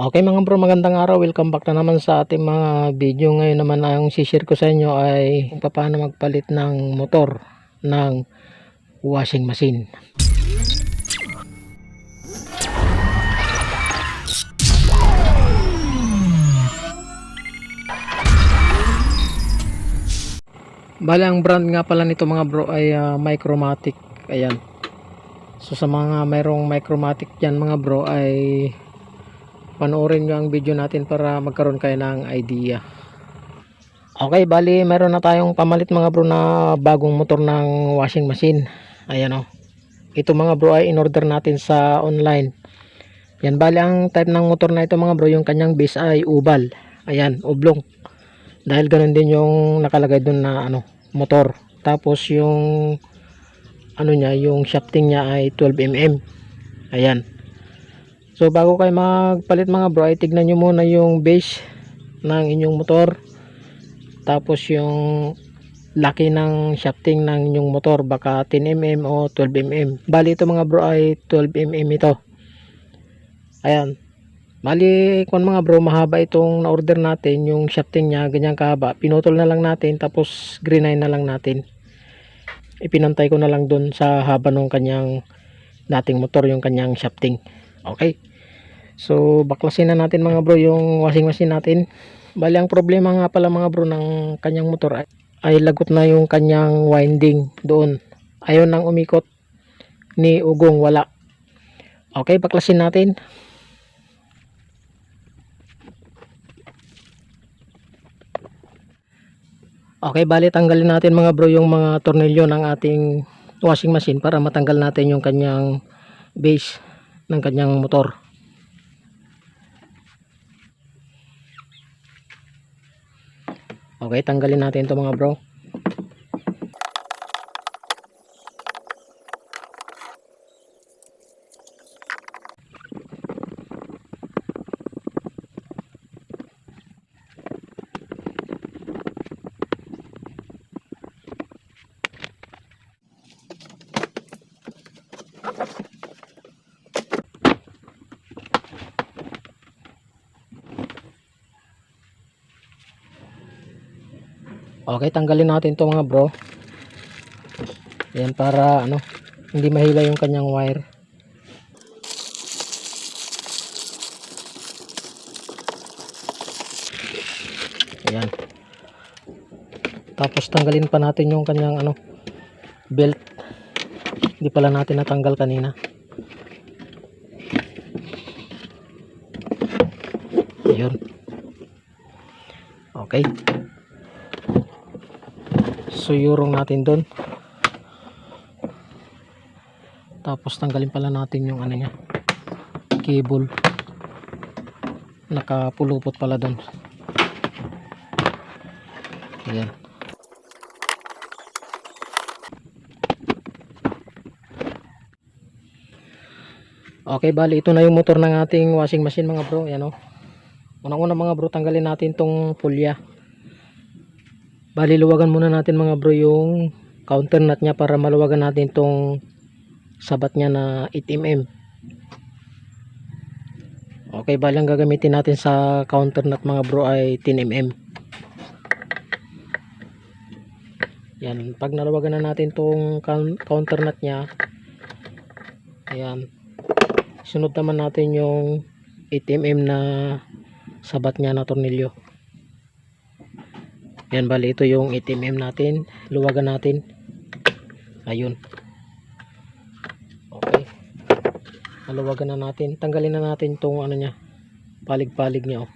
Okay mga bro, magandang araw. Welcome back na naman sa ating mga video. Ngayon naman ang share ko sa inyo ay kung paano magpalit ng motor ng washing machine. Bale, ang brand nga pala nito mga bro ay ah, Micromatic. Ayan. So sa mga mayroong Micromatic dyan mga bro ay panoorin nyo ang video natin para magkaroon kayo ng idea. Okay, bali mayroon na tayong pamalit mga bro na bagong motor ng washing machine. Ayan o. Ito mga bro ay in-order natin sa online. Yan, bali ang type ng motor na ito mga bro, yung kanyang base ay ubal. Ayan, oblong. Dahil ganun din yung nakalagay dun na ano, motor. Tapos yung ano niya, yung shafting niya ay 12mm. Ayan. So bago kayo magpalit mga bro, ay tignan nyo muna yung base ng inyong motor. Tapos yung laki ng shafting ng inyong motor, baka 10mm o 12mm. Bali ito mga bro ay 12mm ito. Ayan. Bali, kung mga bro, mahaba itong na-order natin, yung shafting niya, ganyan kahaba. Pinutol na lang natin, tapos greenine na lang natin. Ipinantay ko na lang dun sa haba ng kanyang dating motor, yung kanyang shafting. Okay. So, baklasin na natin mga bro yung washing machine natin. Bali, ang problema nga pala mga bro ng kanyang motor ay, ay lagot na yung kanyang winding doon. Ayaw nang umikot ni ugong wala. Okay, baklasin natin. Okay, bali tanggalin natin mga bro yung mga tornilyo ng ating washing machine para matanggal natin yung kanyang base ng kanyang motor. Okay, tanggalin natin ito mga bro. Okay, tanggalin natin to mga bro. Yan para ano, hindi mahila yung kanyang wire. Ayan. Tapos tanggalin pa natin yung kanyang ano, belt. Hindi pala natin natanggal kanina. Ayun. Okay. So yurong natin doon. Tapos tanggalin pala natin yung ano niya. Cable. Nakapulupot pala doon. Ayan. Okay, bali ito na yung motor ng ating washing machine mga bro. Ayan o. Unang-una mga bro, tanggalin natin tong pulya. Bali, luwagan muna natin mga bro yung counter nut niya para maluwagan natin tong sabat niya na 8mm. Okay, bali ang gagamitin natin sa counter nut mga bro ay 10mm. Yan, pag naluwagan na natin tong counter nut niya, ayan, sunod naman natin yung 8mm na sabat niya na tornilyo. Yan bali ito yung 8mm natin. Luwagan natin. Ayun. Okay. Naluwagan na natin. Tanggalin na natin itong ano niya. Palig-palig niya oh.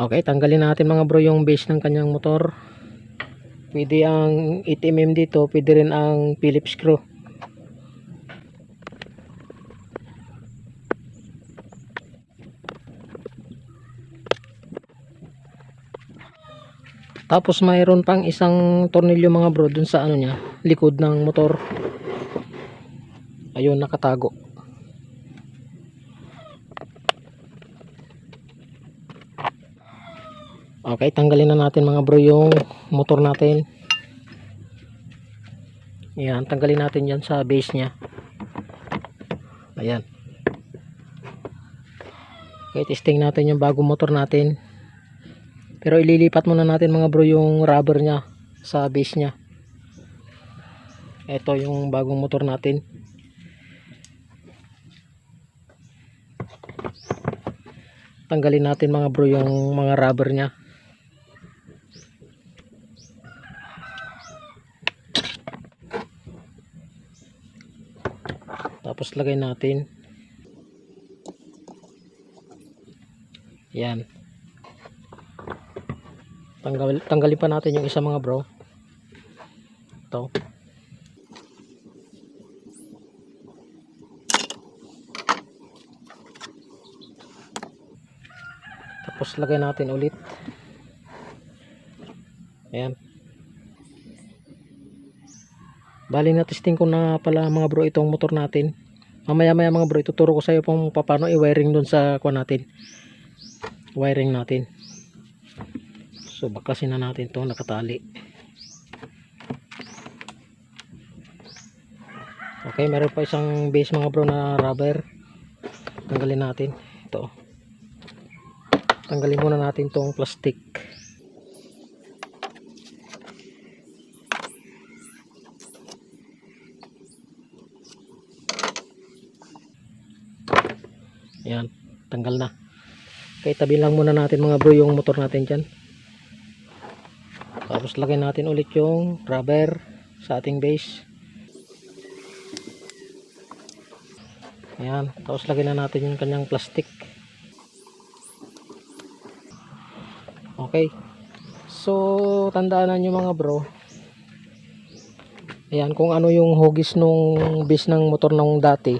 Okay, tanggalin natin mga bro yung base ng kanyang motor. Pwede ang 8mm dito, pwede rin ang Phillips screw. Tapos mayroon pang isang tornilyo mga bro dun sa ano niya, likod ng motor. Ayun nakatago. Okay, tanggalin na natin mga bro yung motor natin. Yan, tanggalin natin yan sa base niya. Ayan. Okay, testing natin yung bagong motor natin. Pero ililipat muna natin mga bro yung rubber niya sa base niya. Ito yung bagong motor natin. Tanggalin natin mga bro yung mga rubber niya. Tapos lagay natin. Yan. Tanggal, tanggalin pa natin yung isa mga bro. Ito. Tapos lagay natin ulit. Ayan. Bali na testing ko na pala mga bro itong motor natin. Mamaya maya mga bro ituturo ko sa iyo kung paano i-wiring dun sa kuha natin. Wiring natin. So bakasin na natin to nakatali. Okay, meron pa isang base mga bro na rubber. Tanggalin natin. Ito. Tanggalin muna natin tong plastic. Ayan, tanggal na. Okay, tabi lang muna natin mga bro yung motor natin dyan. Tapos lagay natin ulit yung rubber sa ating base. Ayan, tapos lagay na natin yung kanyang plastic. Okay. So, tandaan nyo mga bro. Ayan, kung ano yung hugis nung base ng motor nung dati.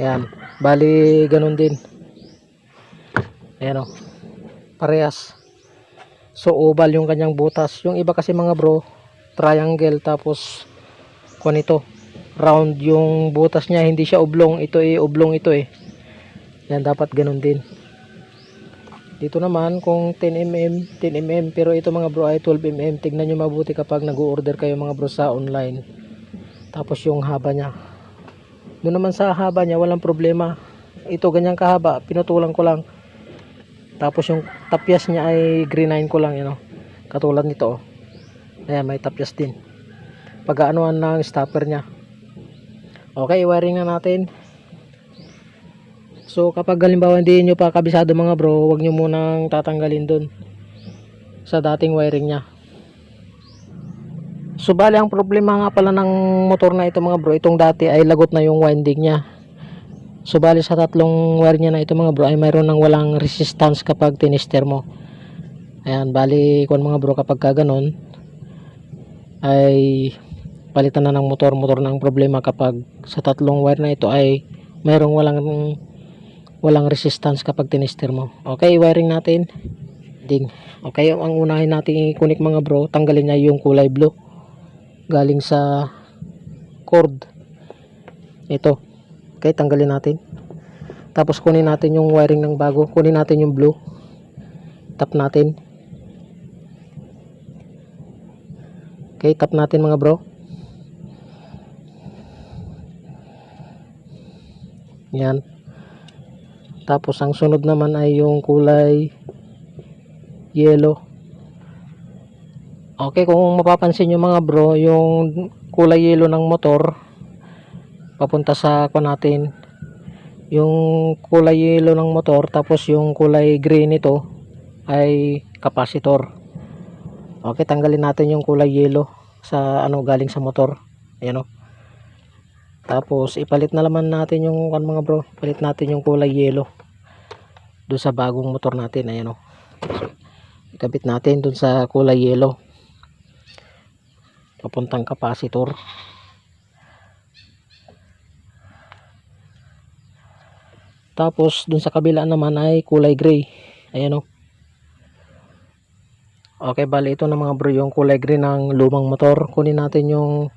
Ayan, bali ganun din. Ayan o. Parehas. So, oval yung kanyang butas. Yung iba kasi mga bro, triangle tapos kung ito, round yung butas niya, hindi siya oblong. Ito eh, oblong ito eh. Yan, dapat ganun din. Dito naman, kung 10mm, 10mm, pero ito mga bro ay 12mm. Tignan nyo mabuti kapag nag-order kayo mga bro sa online. Tapos yung haba niya. Doon naman sa haba niya, walang problema. Ito ganyang kahaba, pinutulan ko lang. Tapos yung tapyas niya ay greenine ko lang, yun, know? katulad nito. Oh. Ayan, may tapyas din. Pag-aanoan ng stopper niya. Okay, wiring na natin. So kapag halimbawa hindi nyo pa kabisado mga bro, wag nyo munang tatanggalin dun sa dating wiring niya. So bali ang problema nga pala ng motor na ito mga bro, itong dati ay lagot na yung winding niya. So bali sa tatlong wire niya na ito mga bro ay mayroon ng walang resistance kapag tinister mo. Ayan, bali kung mga bro kapag ka ganun ay palitan na ng motor. Motor na ang problema kapag sa tatlong wire na ito ay mayroong walang walang resistance kapag tinister mo. Okay, wiring natin. Ding. Okay, ang unahin natin i-connect mga bro, tanggalin niya yung kulay blue galing sa cord. Ito. Okay, tanggalin natin. Tapos kunin natin yung wiring ng bago. Kunin natin yung blue. Tap natin. Okay, tap natin mga bro. Yan. Tapos ang sunod naman ay yung kulay yellow. Okay, kung mapapansin nyo mga bro, yung kulay yellow ng motor papunta sa kwa natin. Yung kulay yellow ng motor tapos yung kulay green nito ay capacitor. Okay, tanggalin natin yung kulay yellow sa ano galing sa motor. Ayan o. Tapos ipalit na naman natin yung kan mga bro, palit natin yung kulay yellow doon sa bagong motor natin, ayan o. Ikabit natin doon sa kulay yellow. Papuntang capacitor. Tapos doon sa kabila naman ay kulay gray. Ayan o. Okay, bali ito na mga bro yung kulay gray ng lumang motor. Kunin natin yung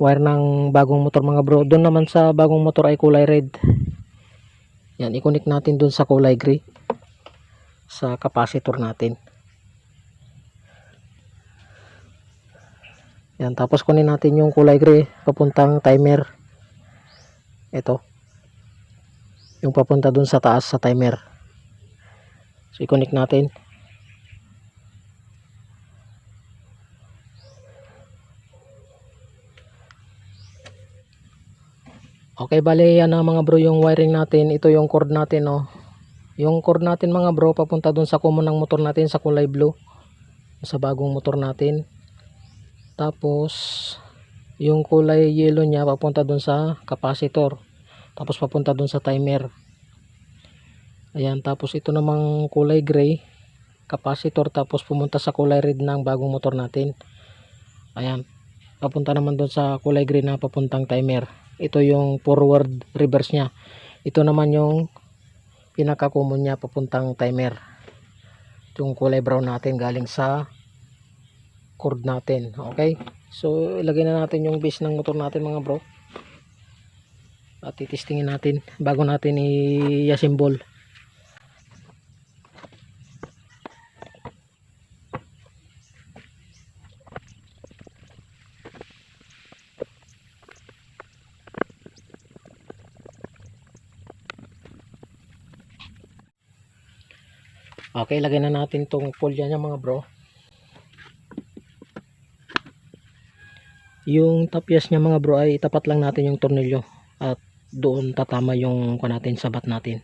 wire ng bagong motor mga bro. Doon naman sa bagong motor ay kulay red. Yan, i-connect natin doon sa kulay gray. Sa capacitor natin. Yan, tapos kunin natin yung kulay gray papuntang timer. Ito. Yung papunta dun sa taas sa timer. So i-connect natin. Okay bali yan na mga bro yung wiring natin. Ito yung cord natin no? Yung cord natin mga bro papunta dun sa common ng motor natin sa kulay blue. Sa bagong motor natin. Tapos yung kulay yellow niya papunta dun sa capacitor tapos papunta dun sa timer. Ayan tapos ito namang kulay gray. Capacitor tapos pumunta sa kulay red ng bagong motor natin. Ayan papunta naman dun sa kulay gray na papuntang timer. Ito yung forward reverse niya. Ito naman yung pinaka niya papuntang timer. Yung kulay brown natin galing sa cord natin okay? So ilagay na natin yung base ng motor natin mga bro at titistingin natin bago natin i-assemble okay lagay na natin tong polya niya mga bro. Yung tapyas niya mga bro ay itapat lang natin yung tornilyo doon tatama yung kuha natin sabat natin.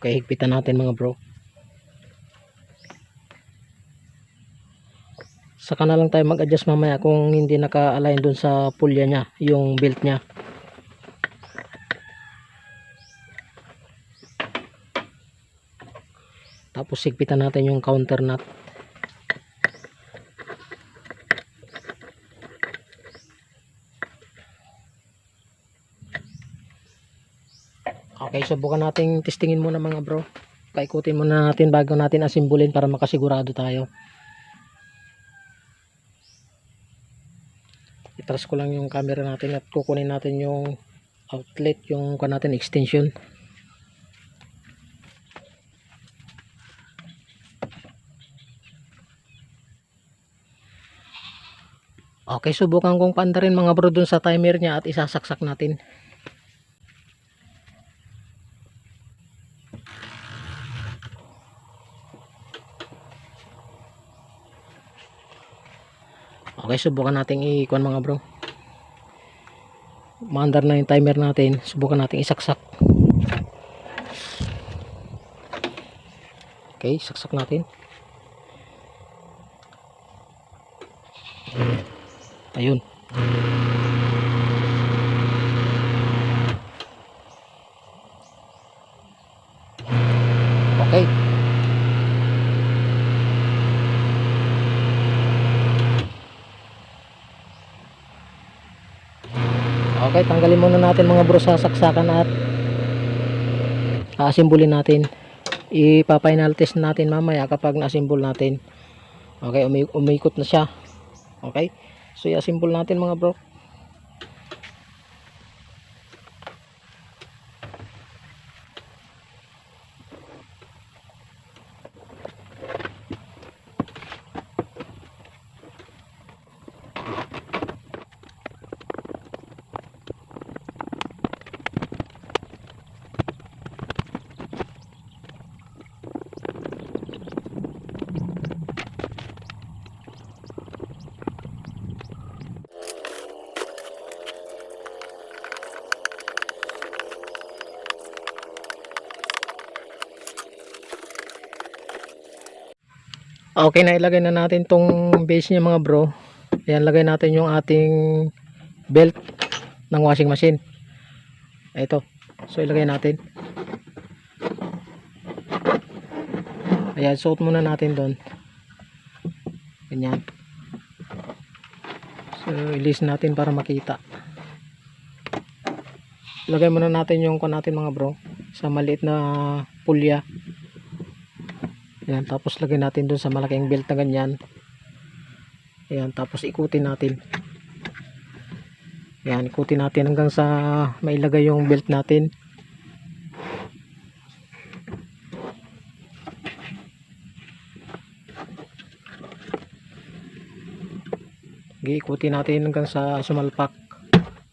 Okay higpitan natin mga bro. Saka na lang tayo mag adjust mamaya kung hindi naka-align dun sa pulya niya yung belt niya sigpitan natin yung counter nut. Okay subukan natin testingin muna mga bro. Paikutin muna natin bago natin asimbulin para makasigurado tayo. Itras ko lang yung camera natin at kukunin natin yung outlet yung natin extension Okay, subukan kong panda rin mga bro dun sa timer niya at isasaksak natin. Okay, subukan natin i-kuan mga bro. Maandar na yung timer natin. Subukan natin isaksak. Okay, saksak natin. Ayun. Okay. Okay, tanggalin muna natin mga bro sa saksakan at aasimbulin natin. Ipa-final test natin mamaya kapag na-assemble natin. Okay, umi umikot na siya. Okay? So, i-assemble natin mga bro. Okay na ilagay na natin tong base niya mga bro. Ayan lagay natin yung ating belt ng washing machine. Ito. So ilagay natin. Ayan suot muna natin doon. Ganyan. So ilis natin para makita. Ilagay muna natin yung kon natin mga bro sa maliit na pulya. Ayan, tapos lagay natin dun sa malaking belt na ganyan. Ayan, tapos ikutin natin. Ayan, ikutin natin hanggang sa mailagay yung belt natin. giikuti natin hanggang sa sumalpak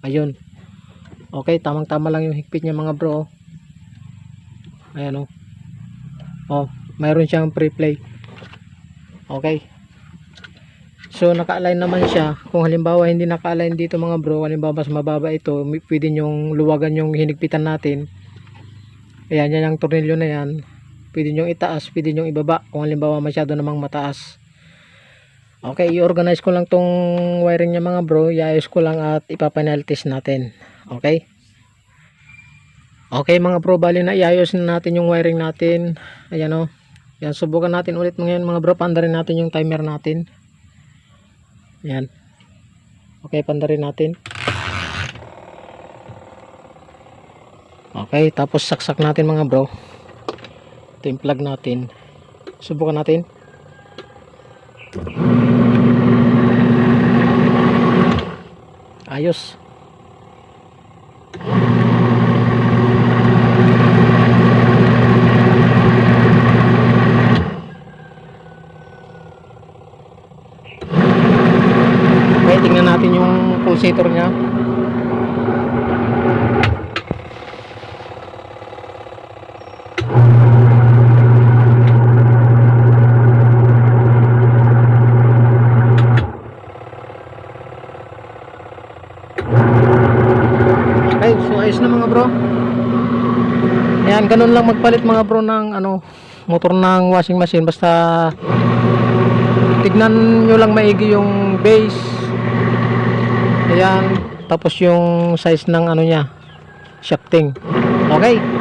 ayun okay tamang tama lang yung higpit niya mga bro ayan o oh mayroon siyang pre-play. Okay. So naka-align naman siya. Kung halimbawa hindi naka-align dito mga bro halimbawa mas mababa ito pwede nyong luwagan yung hinigpitan natin. Ayan yan yung tornilyo na yan. Pwede nyong itaas pwede nyong ibaba kung halimbawa masyado namang mataas. Okay i-organize ko lang tong wiring niya mga bro. Iayos ko lang at ipapanel test natin. Okay? Okay mga bro bali na iayos na natin yung wiring natin. Ayan o yan subukan natin ulit ngayon mga bro. Pandarin natin yung timer natin. Yan. Okay pandarin natin. Okay tapos saksak natin mga bro. Ito yung plug natin. Subukan natin. Ayos okay tingnan natin yung nya Okay, so ayos na mga bro. Ayan, ganun lang magpalit mga bro ng ano, motor ng washing machine. Basta tignan nyo lang maigi yung base. Ayan, tapos yung size ng ano niya, shafting. Okay.